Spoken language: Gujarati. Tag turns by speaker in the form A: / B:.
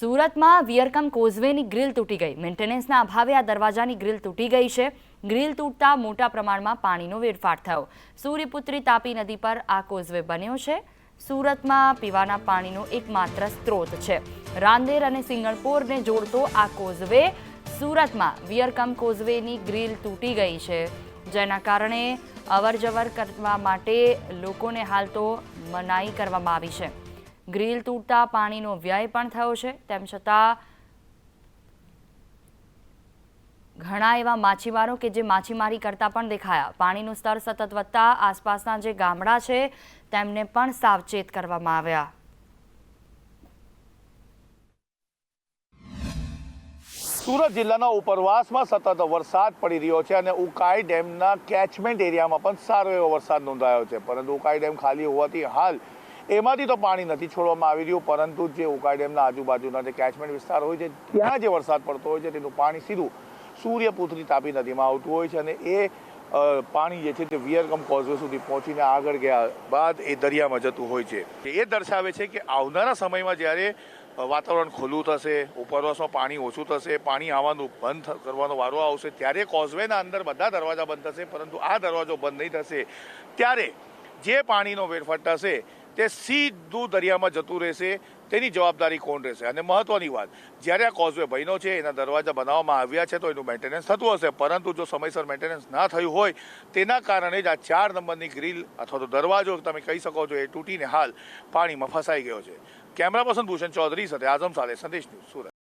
A: સુરતમાં વિયરકમ કોઝવેની ગ્રીલ તૂટી ગઈ. મેન્ટેનન્સના અભાવે આ દરવાજાની ગ્રીલ તૂટી ગઈ છે. ગ્રીલ તૂટતા મોટા પ્રમાણમાં પાણીનો વેડફાટ થયો. સૂર્યપુત્રી તાપી નદી પર આ કોઝવે બન્યો છે. સુરતમાં પીવાના પાણીનો એકમાત્ર સ્ત્રોત છે. રાંદેર અને સિંગણપોરને જોડતો આ કોઝવે સુરતમાં વિયરકમ કોઝવેની ગ્રીલ તૂટી ગઈ છે. જેના કારણે અવરજવર કરવા માટે લોકોને હાલ તો મનાઈ કરવામાં આવી છે. ગ્રીલ તૂટતા પાણીનો વ્યય પણ થયો છે. તેમ છતાં ઘણા એવા માછીમારો કે જે માછીમારી કરતા પણ દેખાયા. પાણીનું સ્તર સતત વધતા આસપાસના જે ગામડા છે, તેમને પણ સાવચેત કરવામાં આવ્યા.
B: સુરત જિલ્લાના ઉપરવાસમાં સતત વરસાદ પડી રહ્યો છે અને ઉકાઈ ડેમના કેચમેન્ટ એરિયામાં પણ સારો એવો વરસાદ નોંધાયો છે. પરંતુ ઉકાઈ ડેમ ખાલી હોવાથી હાલ એમાંથી તો પાણી નથી છોડવામાં આવી રહ્યું, પરંતુ જે ઉકાઈ ડેમના આજુબાજુના જે કેચમેન્ટ વિસ્તાર હોય છે, ત્યાં જે વરસાદ પડતો હોય છે, તેનું પાણી સીધું સૂર્યપુત્રી તાપી નદીમાં આવતું હોય છે અને એ પાણી જે છે તે વિયરકમ કોઝવે સુધી પહોંચીને આગળ ગયા બાદ એ દરિયામાં જતું હોય છે. એ દર્શાવે છે કે આવનારા સમયમાં જ્યારે વાતાવરણ ખુલ્લું થશે, ઉપરવાસમાં પાણી ઓછું થશે, પાણી આવવાનું બંધ કરવાનો વારો આવશે, ત્યારે કોઝવેના અંદર બધા દરવાજા બંધ થશે, પરંતુ આ દરવાજો બંધ નહીં થશે. ત્યારે જે પાણીનો વેરફાટ થશે તે સીધું દરિયામાં જતું રહેશે, તેની જવાબદારી કોણ રહેશે? અને મહત્વની વાત, જ્યારે આ કોઝવે બન્યો છે, એના દરવાજા બનાવવામાં આવ્યા છે, તો એનું મેન્ટેનન્સ થતું હશે. પરંતુ જો સમયસર મેન્ટેનન્સ ના થયું હોય, તેના કારણે જ આ ચાર નંબરની ગ્રીલ અથવા તો દરવાજો તમે કહી શકો છો, એ તૂટીને હાલ પાણીમાં ફસાઈ ગયો છે. કેમેરા પર્સન ભૂષણ ચૌધરી સાથે આઝમ સાથે સંદેશ ન્યૂઝ સુરત.